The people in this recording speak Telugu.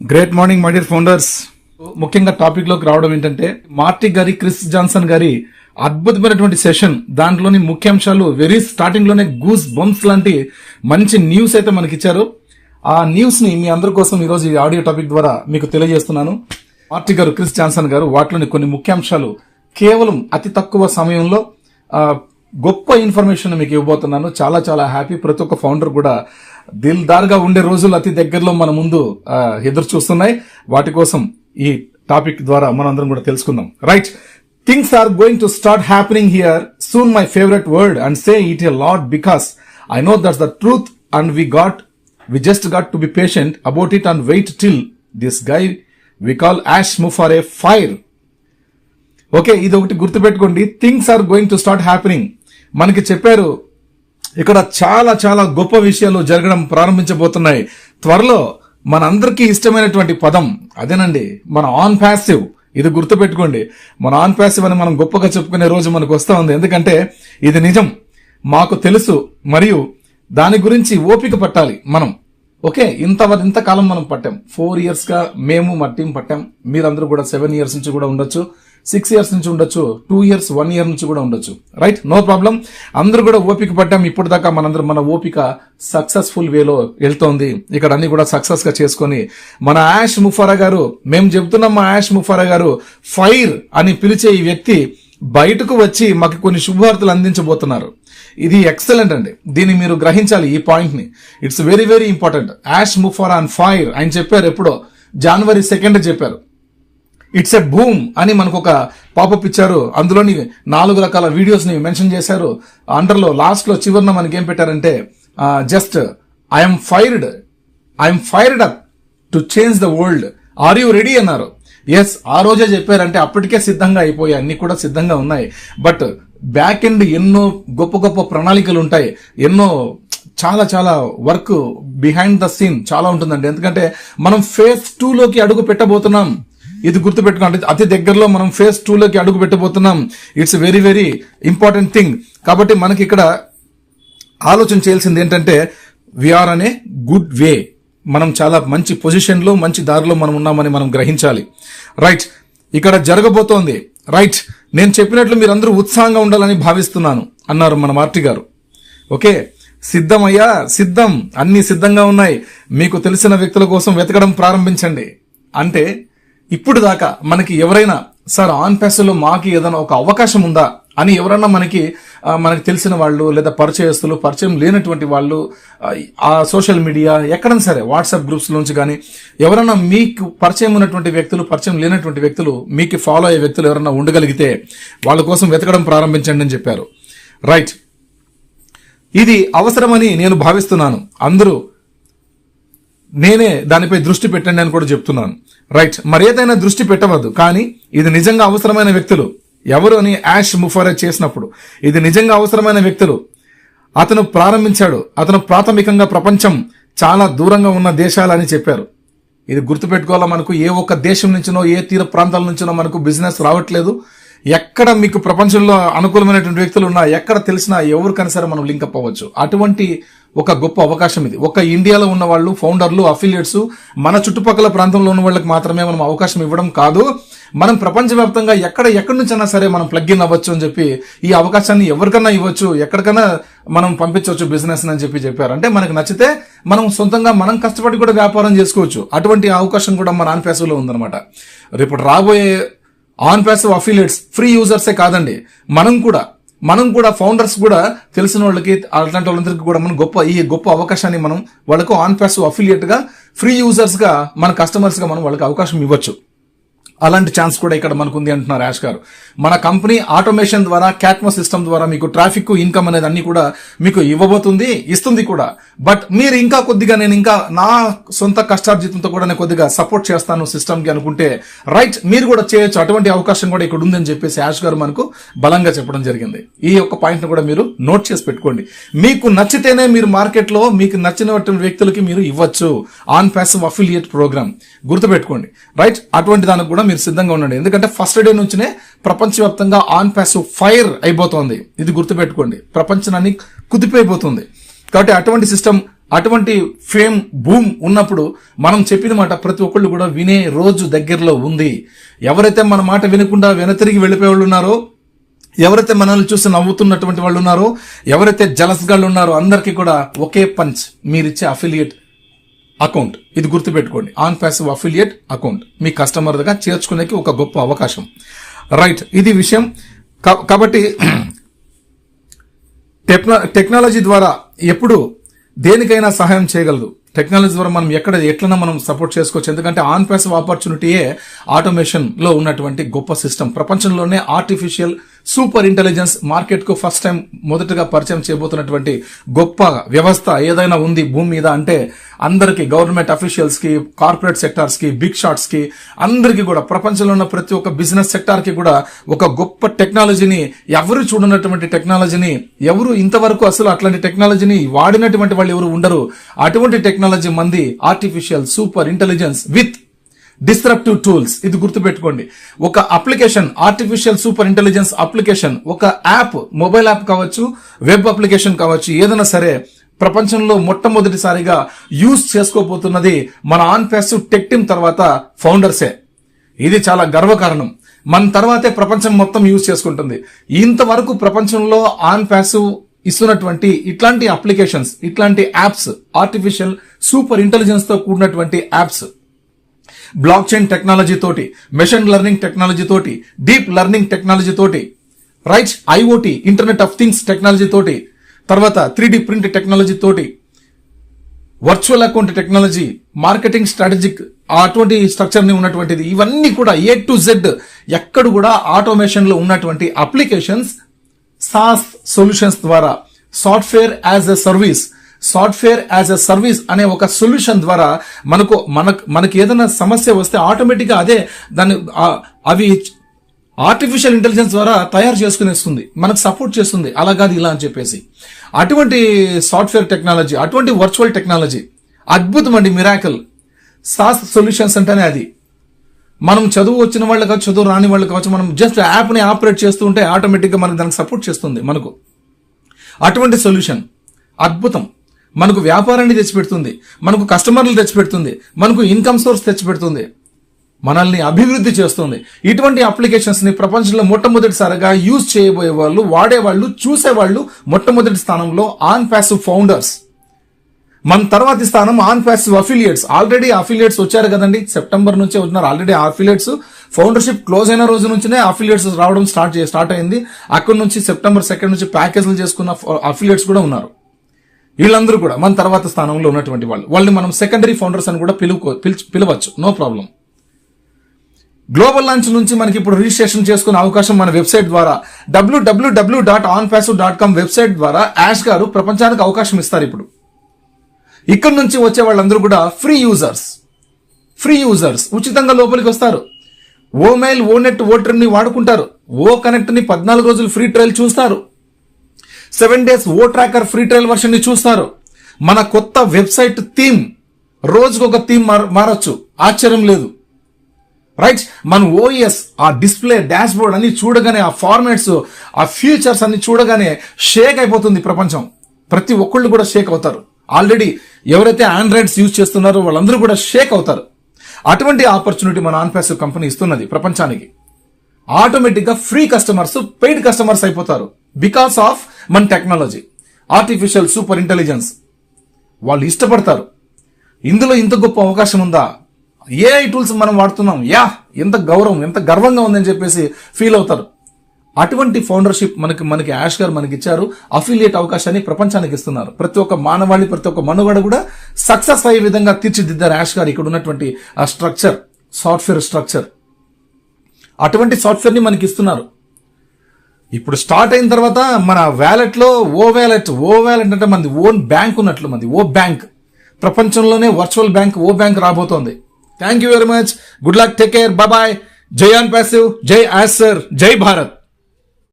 Great morning my dear founders ముఖ్యంగా టాపిక్లోకి రావడం ఏంటంటే మార్టి గారి క్రిస్ జాన్సన్ గారి అద్భుతమైనటువంటి సెషన్ దాంట్లోని ముఖ్యాంశాలు వెరీ స్టార్టింగ్లోనే గూస్ బంప్స్ లాంటి మంచి న్యూస్ అయితే మనకి ఇచ్చారు ఆ న్యూస్ని మీ అందరి కోసం ఈరోజు ఈ ఆడియో టాపిక్ ద్వారా మీకు తెలియజేస్తున్నాను. మార్టి గారు క్రిస్ జాన్సన్ గారు వాటిలోని కొన్ని ముఖ్యాంశాలు కేవలం అతి తక్కువ సమయంలో గొప్ప ఇన్ఫర్మేషన్ మీకు ఇవ్వబోతున్నాను. చాలా చాలా హ్యాపీ ప్రతి ఒక్క ఫౌండర్ కూడా దిల్దార్గా ఉండే రోజులు అతి దగ్గరలో మన ముందు ఎదురు చూస్తున్నాయి. వాటి కోసం ఈ టాపిక్ ద్వారా మనందరం కూడా తెలుసుకుందాం. Right things are going to start happening here soon my favourite word and say it a lot because I know that's the truth and we got we just got to be patient about it and wait till this guy we call Ash Mufareh a fire okay ఇది ఒకటి గుర్తుపెట్టుకోండి. Things are going to start happening మనకి చెప్పారు ఇక్కడ చాలా చాలా గొప్ప విషయాలు జరగడం ప్రారంభించబోతున్నాయి. త్వరలో మనందరికీ ఇష్టమైనటువంటి పదం అదేనండి మన ఆన్ ప్యాసివ్ ఇది గుర్తుపెట్టుకోండి మన ఆన్ ప్యాసివ్ అని మనం గొప్పగా చెప్పుకునే రోజు మనకు వస్తూ ఉంది. ఎందుకంటే ఇది నిజం మాకు తెలుసు మరియు దాని గురించి ఓపిక పట్టాలి మనం. ఓకే ఇంత ఇంతకాలం మనం పట్టాం. ఫోర్ ఇయర్స్గా మేము మా టీం పట్టాం. మీరందరూ కూడా సెవెన్ ఇయర్స్ నుంచి కూడా ఉండొచ్చు. సిక్స్ ఇయర్స్ నుంచి ఉండొచ్చు టూ ఇయర్స్ వన్ ఇయర్ నుంచి కూడా ఉండొచ్చు. రైట్ నో ప్రాబ్లం అందరూ కూడా ఓపిక పట్టాం ఇప్పుడు దాకా మనందరం మన ఓపిక సక్సెస్ఫుల్ వేలో వెళ్తోంది. ఇక్కడ అన్ని కూడా సక్సెస్గా చేసుకొని మన యాష్ ముఫారా గారు మేము చెబుతున్నాం మా యాష్ ముఫారా గారు ఫైర్ అని పిలిచే ఈ వ్యక్తి బయటకు వచ్చి మాకు కొన్ని శుభవార్తలు అందించబోతున్నారు. ఇది ఎక్సలెంట్ అండి. దీన్ని మీరు గ్రహించాలి ఈ పాయింట్ని. It's very very important Ash Mufareh and fire ఆయన చెప్పారు ఎప్పుడో. జనవరి సెకండ్ చెప్పారు. ఇట్స్ ఎ బూమ్ అని మనకు ఒక పాపప్ ఇచ్చారు. అందులోని నాలుగు రకాల వీడియోస్ని మెన్షన్ చేశారు. అండర్లో లాస్ట్లో చివరిన మనకి ఏం పెట్టారంటే just I'm fired I'm fired up to change the world are you ready అన్నారు. ఎస్ ఆ రోజే చెప్పారంటే అప్పటికే సిద్ధంగా అయిపోయాయి. అన్ని కూడా సిద్ధంగా ఉన్నాయి. బట్ బ్యాక్ ఎండ్ ఎన్నో గొప్ప గొప్ప ప్రణాళికలు ఉంటాయి. ఎన్నో చాలా చాలా వర్క్ బిహైండ్ ద సీన్ చాలా ఉంటుందండి. ఎందుకంటే మనం ఫేజ్ టూ లోకి అడుగు పెట్టబోతున్నాం. ఇది గుర్తుపెట్టుకోండి. అతి దగ్గరలో మనం ఫేజ్ టూ లోకి అడుగు పెట్టబోతున్నాం. It's very very important thing కాబట్టి మనకి ఇక్కడ ఆలోచన చేయాల్సింది ఏంటంటే వీఆర్ అనే గుడ్ వే మనం చాలా మంచి పొజిషన్లో మంచి దారిలో మనం ఉన్నామని మనం గ్రహించాలి. రైట్ ఇక్కడ జరగబోతోంది. రైట్ నేను చెప్పినట్లు మీరందరూ ఉత్సాహంగా ఉండాలని భావిస్తున్నాను అన్నారు మన మార్టి గారు. ఓకే. సిద్ధమయ్యా సిద్ధం. అన్ని సిద్ధంగా ఉన్నాయి. మీకు తెలిసిన వ్యక్తుల కోసం వెతకడం ప్రారంభించండి. అంటే ఇప్పుడు దాకా మనకి ఎవరైనా సార్ ఆన్లో మాకు ఏదైనా ఒక అవకాశం ఉందా? అని ఎవరన్నా మనకి మనకి తెలిసిన వాళ్ళు లేదా పరిచయస్తులు పరిచయం లేనటువంటి వాళ్ళు ఆ, ఆ సోషల్ మీడియా ఎక్కడైనా సరే వాట్సాప్ గ్రూప్స్ నుంచి కానీ ఎవరన్నా మీకు పరిచయం ఉన్నటువంటి వ్యక్తులు పరిచయం లేనటువంటి వ్యక్తులు మీకు ఫాలో అయ్యే వ్యక్తులు ఎవరన్నా ఉండగలిగితే వాళ్ళ కోసం వెతకడం ప్రారంభించండి అని చెప్పారు. రైట్. ఇది అవసరమని నేను భావిస్తున్నాను. అందరూ నేనే దానిపై దృష్టి పెట్టండి అని కూడా చెప్తున్నాను. రైట్ మరి ఏదైనా దృష్టి పెట్టవద్దు. కానీ ఇది నిజంగా అవసరమైన వ్యక్తులు. ఎవరు అని యాష్ ముఫారా చేసినప్పుడు ఇది నిజంగా అవసరమైన వ్యక్తులు. అతను ప్రారంభించాడు. అతను ప్రాథమికంగా ప్రపంచం చాలా దూరంగా ఉన్న దేశాలని చెప్పారు. ఇది గుర్తుపెట్టుకోవాలా మనకు? ఏ ఒక్క దేశం నుంచినో ఏ తీర ప్రాంతాల నుంచినో మనకు బిజినెస్ రావట్లేదు. ఎక్కడ మీకు ప్రపంచంలో అనుకూలమైనటువంటి వ్యక్తులు ఉన్నా ఎక్కడ తెలిసినా ఎవరికైనా సరే మనం లింకప్ అవ్వచ్చు. అటువంటి ఒక గొప్ప అవకాశం ఇది. ఒక ఇండియాలో ఉన్న వాళ్ళు ఫౌండర్లు అఫిలియేట్స్ మన చుట్టుపక్కల ప్రాంతంలో ఉన్న వాళ్ళకి మాత్రమే మనం అవకాశం ఇవ్వడం కాదు. మనం ప్రపంచవ్యాప్తంగా ఎక్కడ ఎక్కడి నుంచైనా సరే మనం ప్లగ్ ఇన్ అవ్వచ్చు అని చెప్పి ఈ అవకాశాన్ని ఎవరికైనా ఇవ్వచ్చు ఎక్కడికైనా మనం పంపించవచ్చు బిజినెస్ అని చెప్పి చెప్పారు. అంటే మనకు నచ్చితే మనం సొంతంగా మనం కష్టపడి కూడా వ్యాపారం చేసుకోవచ్చు. అటువంటి అవకాశం కూడా మన ఆన్లో ఉందన్నమాట. రేపు రాబోయే ఆన్ ప్యాసివ్ అఫిలియేట్స్ ఫ్రీ యూజర్సే కాదండి. మనం కూడా మనం కూడా ఫౌండర్స్ కూడా తెలిసిన వాళ్ళకి అలాంటి వాళ్ళందరికీ కూడా మనం గొప్ప ఈ గొప్ప అవకాశాన్ని మనం వాళ్ళకు ఆన్ ఫ్యాస్ అఫిలియేట్గా ఫ్రీ యూజర్స్గా మన కస్టమర్స్గా మనం వాళ్ళకి అవకాశం ఇవ్వచ్చు. అలాంటి ఛాన్స్ కూడా ఇక్కడ మనకు ఉంది అంటున్నారు యాష్ గారు. మన కంపెనీ ఆటోమేషన్ ద్వారా క్యాట్మో సిస్టమ్ ద్వారా మీకు ట్రాఫిక్ ఇన్కమ్ అనేది అన్ని కూడా మీకు ఇవ్వబోతుంది ఇస్తుంది కూడా. బట్ మీరు ఇంకా కొద్దిగా నేను ఇంకా నా సొంత కష్టార్జితంతో కూడా నేను కొద్దిగా సపోర్ట్ చేస్తాను సిస్టమ్కి అనుకుంటే రైట్ మీరు కూడా చేయొచ్చు. అటువంటి అవకాశం కూడా ఇక్కడ ఉందని చెప్పేసి యాష్ గారు మనకు బలంగా చెప్పడం జరిగింది. ఈ యొక్క పాయింట్ను కూడా మీరు నోట్ చేసి పెట్టుకోండి. మీకు నచ్చితేనే మీరు మార్కెట్లో మీకు నచ్చినటువంటి వ్యక్తులకి మీరు ఇవ్వచ్చు. ఆన్ ప్యాసివ్ అఫిలియేట్ ప్రోగ్రామ్ గుర్తుపెట్టుకోండి. రైట్ అటువంటి దానికి కూడా మీరు సిద్ధంగా ఉండండి. ఎందుకంటే ఫస్ట్ డే నుంచినే ప్రపంచవ్యాప్తంగా ఆన్ ప్యాసివ్ ఫైర్ అయిపోతోంది. ఇది గుర్తుపెట్టుకోండి. ప్రపంచాన్ని కుదిపోయిపోతుంది కాబట్టి అటువంటి సిస్టమ్ అటువంటి ఫేమ్ భూమ్ ఉన్నప్పుడు మనం చెప్పిన మాట ప్రతి ఒక్కళ్ళు కూడా వినే రోజు దగ్గరలో ఉంది. ఎవరైతే మన మాట వినకుండా వెనతిరిగి వెళ్ళిపోయే వాళ్ళు ఉన్నారో ఎవరైతే మనల్ని చూసి నవ్వుతున్నటువంటి వాళ్ళు ఉన్నారో ఎవరైతే జలస్ గాళ్ళు ఉన్నారో అందరికీ కూడా ఒకే పంచ్ మీరిచ్చే అఫిలియేట్ అకౌంట్ ఇది గుర్తుపెట్టుకోండి. ఆన్ ప్యాసివ్ అఫిలియేట్ అకౌంట్ మీ కస్టమర్గా చేర్చుకునేకి ఒక గొప్ప అవకాశం. రైట్ ఇది విషయం. కా- కాబట్టి టెక్నా టెక్నాలజీ ద్వారా ఎప్పుడు దేనికైనా సహాయం చేయగలదు. టెక్నాలజీ ద్వారా మనం ఎక్కడ ఎట్లన్నా మనం సపోర్ట్ చేసుకోవచ్చు. ఎందుకంటే ఆన్ ప్యాసివ్ ఆపర్చునిటీయే ఆటోమేషన్లో ఉన్నటువంటి గొప్ప సిస్టమ్. ప్రపంచంలోనే ఆర్టిఫిషియల్ సూపర్ ఇంటెలిజెన్స్ మార్కెట్కు ఫస్ట్ టైం మొదటగా పరిచయం చేయబోతున్నటువంటి గొప్ప వ్యవస్థ ఏదైనా ఉంది భూమి మీద అంటే అందరికి గవర్నమెంట్ అఫీషియల్స్కి కార్పొరేట్ సెక్టార్స్కి బిగ్ షాట్స్కి అందరికీ కూడా ప్రపంచంలో ఉన్న ప్రతి ఒక్క బిజినెస్ సెక్టార్కి కూడా ఒక గొప్ప టెక్నాలజీని ఎవరు చూడనటువంటి టెక్నాలజీని ఎవరు ఇంతవరకు అసలు అట్లాంటి టెక్నాలజీని వాడినటువంటి వాళ్ళు ఎవరు ఉండరు. అటువంటి టెక్నాలజీ మంది artificial super intelligence with disruptive tools ఇది గుర్తుపెట్టుకోండి. ఒక application artificial super intelligence application ఒక యాప్ మొబైల్ యాప్ కావచ్చు వెబ్ అప్లికేషన్ కావచ్చు ఏదైనా సరే ప్రపంచంలో మొట్టమొదటిసారిగా యూజ్ చేసుకోబోతున్నది మన ఆన్ ప్యాసివ్ టెక్ టీమ్ తర్వాత ఫౌండర్సే. ఇది చాలా గర్వకారణం. మన తర్వాతే ప్రపంచం మొత్తం యూజ్ చేసుకుంటుంది. ఇంతవరకు ప్రపంచంలో ఆన్ ప్యాసివ్ ఇస్తున్నటువంటి ఇట్లాంటి అప్లికేషన్స్ ఇట్లాంటి యాప్స్ ఆర్టిఫిషియల్ సూపర్ ఇంటెలిజెన్స్తో కూడినటువంటి యాప్స్ బ్లాక్ చైన్ టెక్నాలజీ తోటి మెషిన్ లెర్నింగ్ టెక్నాలజీ తోటి డీప్ లెర్నింగ్ టెక్నాలజీ తోటి right IOT internet of things technology తోటి తర్వాత త్రీ ప్రింట్ టెక్నాలజీ తోటి virtual account technology marketing strategic అటువంటి స్ట్రక్చర్ని ఉన్నటువంటిది ఇవన్నీ కూడా ఏ టు జెడ్ ఎక్కడ కూడా ఆటోమేషన్లో ఉన్నటువంటి అప్లికేషన్స్ సాస్ సొల్యూషన్స్ ద్వారా software as a service software as a service అనే ఒక సొల్యూషన్ ద్వారా మనకు మనకు మనకి ఏదైనా సమస్య వస్తే ఆటోమేటిక్గా అదే దాన్ని అవి ఆర్టిఫిషియల్ ఇంటెలిజెన్స్ ద్వారా తయారు చేసుకునేస్తుంది. మనకు సపోర్ట్ చేస్తుంది. అలా కాదు ఇలా అని చెప్పేసి. అటువంటి సాఫ్ట్వేర్ టెక్నాలజీ అటువంటి వర్చువల్ టెక్నాలజీ అద్భుతం అండి మిరాకల్. సాస్ సొల్యూషన్స్ అంటేనే అది. మనం చదువు వచ్చిన వాళ్ళు కావచ్చు చదువు రాని వాళ్ళు కావచ్చు మనం జస్ట్ యాప్ని ఆపరేట్ చేస్తూ ఉంటే ఆటోమేటిక్గా మనకు దానికి సపోర్ట్ చేస్తుంది మనకు. అటువంటి సొల్యూషన్. అద్భుతం. మనకు వ్యాపారాన్ని తెచ్చిపెడుతుంది మనకు కస్టమర్లు తెచ్చిపెడుతుంది మనకు ఇన్కమ్ సోర్స్ తెచ్చిపెడుతుంది మనల్ని అభివృద్ధి చేస్తుంది. ఇటువంటి అప్లికేషన్స్ని ప్రపంచంలో మొట్టమొదటిసారిగా యూజ్ చేయబోయే వాళ్ళు వాడేవాళ్ళు చూసేవాళ్ళు మొట్టమొదటి స్థానంలో ఆన్ ప్యాసివ్ ఫౌండర్స్. మన తర్వాతి స్థానం on passive affiliates. Already affiliates వచ్చారు కదండి సెప్టెంబర్ నుంచే ఉన్నారు ఆల్రెడీ అఫిలియేట్స్ ఫౌండర్షిప్ క్లోజ్ అయిన రోజు నుంచినే అఫిలియేట్స్ రావడం స్టార్ట్ స్టార్ట్ అయింది. అక్కడ నుంచి సెప్టెంబర్ సెకండ్ నుంచి ప్యాకేజ్లు చేసుకున్న అఫిలియేట్స్ కూడా ఉన్నారు. వీళ్ళందరూ కూడా మన తర్వాత స్థానంలో ఉన్నటువంటి వాళ్ళు. వాళ్ళని మనం సెకండరీ ఫౌండర్స్ అని కూడా పిలువు పిలిచి- పిలవచ్చు. నో ప్రాబ్లం గ్లోబల్ లాంచ్ నుంచి మనకి ఇప్పుడు రిజిస్ట్రేషన్ చేసుకునే అవకాశం మన వెబ్సైట్ ద్వారా. W W W dot on dot com website ద్వారా యాష్ గారు ప్రపంచానికి అవకాశం ఇస్తారు ఇప్పుడు. ఇక్కడ నుంచి వచ్చే వాళ్ళందరూ కూడా ఫ్రీ యూజర్స్ ఫ్రీ యూజర్స్ ఉచితంగా లోపలికి వస్తారు. ఓ మెయిల్ ఓ నెట్ ఓ వాడుకుంటారు. ఓ కనెక్ట్ని పద్నాలుగు రోజులు ఫ్రీ ట్రయల్ చూస్తారు. సెవెన్ డేస్ ఓ ట్రాకర్ ఫ్రీ ట్రయల్ వర్షన్ని చూస్తారు. మన కొత్త వెబ్సైట్ థీమ్ రోజుకు ఒక థీమ్ మారచ్చు. ఆశ్చర్యం లేదు. రైట్ మన ఓఎస్ ఆ డిస్ప్లే డాష్బోర్డ్ అన్ని చూడగానే ఆ ఫార్మాట్స్ ఆ ఫీచర్స్ అన్ని చూడగానే షేక్ అయిపోతుంది ప్రపంచం. ప్రతి ఒక్కళ్ళు కూడా షేక్ అవుతారు. ఆల్రెడీ ఎవరైతే ఆండ్రాయిడ్స్ యూజ్ చేస్తున్నారో వాళ్ళందరూ కూడా షేక్ అవుతారు. అటువంటి ఆపర్చునిటీ మన ఆన్పాసివ్ కంపెనీ ఇస్తున్నది ప్రపంచానికి. ఆటోమేటిక్గా ఫ్రీ కస్టమర్స్ పెయిడ్ కస్టమర్స్ అయిపోతారు. బికాస్ ఆఫ్ మన టెక్నాలజీ ఆర్టిఫిషియల్ సూపర్ ఇంటెలిజెన్స్ వాళ్ళు ఇష్టపడతారు. ఇందులో ఇంత గొప్ప అవకాశం ఉందా? ఏఐ టూల్స్ మనం వాడుతున్నాం. యా ఎంత గౌరవం ఎంత గర్వంగా ఉందని చెప్పేసి ఫీల్ అవుతారు. అటువంటి ఫౌండర్షిప్ మనకి మనకి యాష్ గారు మనకి ఇచ్చారు. అఫిలియేట్ అవకాశాన్ని ప్రపంచానికి ఇస్తున్నారు. ప్రతి ఒక్క మానవాళి ప్రతి ఒక్క మనుగడ కూడా సక్సెస్ అయ్యే విధంగా తీర్చిదిద్దారు యాష్ గారు ఇక్కడ ఉన్నటువంటి ఆ స్ట్రక్చర్ సాఫ్ట్వేర్ స్ట్రక్చర్ అటువంటి సాఫ్ట్వేర్ని మనకి ఇస్తున్నారు. ఇప్పుడు స్టార్ట్ అయిన తర్వాత మన వ్యాలెట్లో ఓ వ్యాలెట్ ఓ వ్యాలెట్ అంటే మనది ఓన్ బ్యాంక్ ఉన్నట్లు మనది ఓ బ్యాంక్. ప్రపంచంలోనే వర్చువల్ బ్యాంక్ ఓ బ్యాంక్ రాబోతోంది. Thank you very much good luck take care bye జై ఆన్ ప్యాసివ్ జై యాసర్ జై భారత్